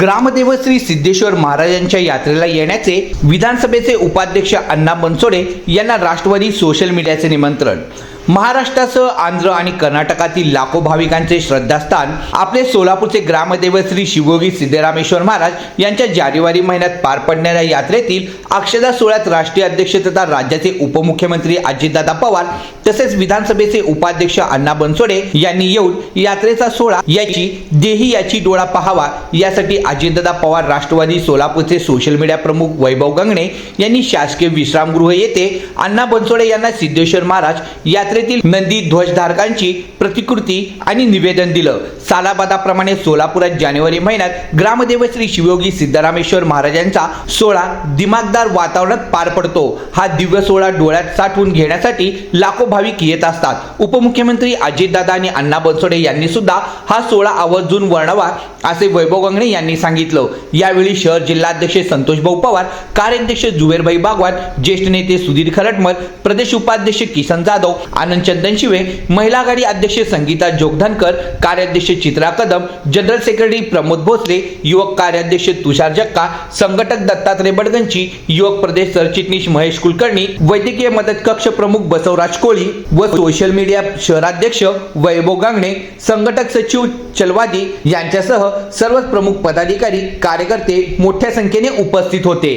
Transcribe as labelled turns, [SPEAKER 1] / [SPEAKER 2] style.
[SPEAKER 1] ग्रामदेव श्री सिद्धेश्वर महाराजांच्या यात्रेला येण्याचे विधानसभेचे उपाध्यक्ष अण्णा बनसोडे यांना राष्ट्रवादी सोशल मीडियाचे निमंत्रण. महाराष्ट्रासह आंध्र आणि कर्नाटकातील लाखो भाविकांचे श्रद्धास्थान आपले सोलापूरचे ग्रामदेव श्री शिवयोगी सिद्धरामेश्वर महाराज यांच्या जानेवारी महिन्यात पार पडणाऱ्या यात्रेतील अक्षदा सोहळ्यात राष्ट्रीय अध्यक्ष तथा राज्याचे उपमुख्यमंत्री अजितदादा पवार तसेच विधानसभेचे उपाध्यक्ष अण्णा बनसोडे यांनी येऊन यात्रेचा सोहळा याची देही याची डोळा पहावा यासाठी अजितदादा पवार राष्ट्रवादी सोलापूरचे सोशल मीडिया प्रमुख वैभव गंगणे यांनी शासकीय विश्रामगृह येथे अण्णा बनसोडे यांना सिद्धेश्वर महाराज यात्रे यात्रेतील नंदी ध्वजधारकांची प्रतिकृती आणि निवेदन दिलं. सालाबादाप्रमाणे सोलापुरात जानेवारी महिन्यात ग्रामदेव श्री शिवयोगी सिद्धरामेश्वर महाराजांचा सोहळा दिमागदार वातावरणात पार पडतो. हा दिव्य सोहळा डोळ्यात साठवून घेण्यासाठी लाखो भाविक येत असतात. उपमुख्यमंत्री अजितदादा आणि अण्णा बनसोडे यांनी सुद्धा हा सोहळा आवर्जून वर्णवा असे वैभव गंगणे यांनी सांगितलं. यावेळी शहर जिल्हाध्यक्ष संतोष भाऊ पवार कार्याध्यक्ष जुवेरभाई बागवान ज्येष्ठ नेते सुधीर खरटमल प्रदेश उपाध्यक्ष किसन जाधव आनंद चंदन शिवे महिला आघाडी अध्यक्ष संगीता जोगधनकर कार्याध्यक्ष चित्रा कदम जनरल सेक्रेटरी प्रमोद भोसले युवक कार्याध्यक्ष तुषार जक्का संघटक दत्तात्रय बडगंची युवक प्रदेश सरचिटणीस महेश कुलकर्णी वैद्यकीय मदत कक्ष प्रमुख बसवराज कोळी व सोशल मीडिया शहराध्यक्ष वैभव गांगणे संघटक सचिव चलवादी यांच्यासह सर्वच प्रमुख पदाधिकारी कार्यकर्ते मोठ्या संख्येने उपस्थित होते.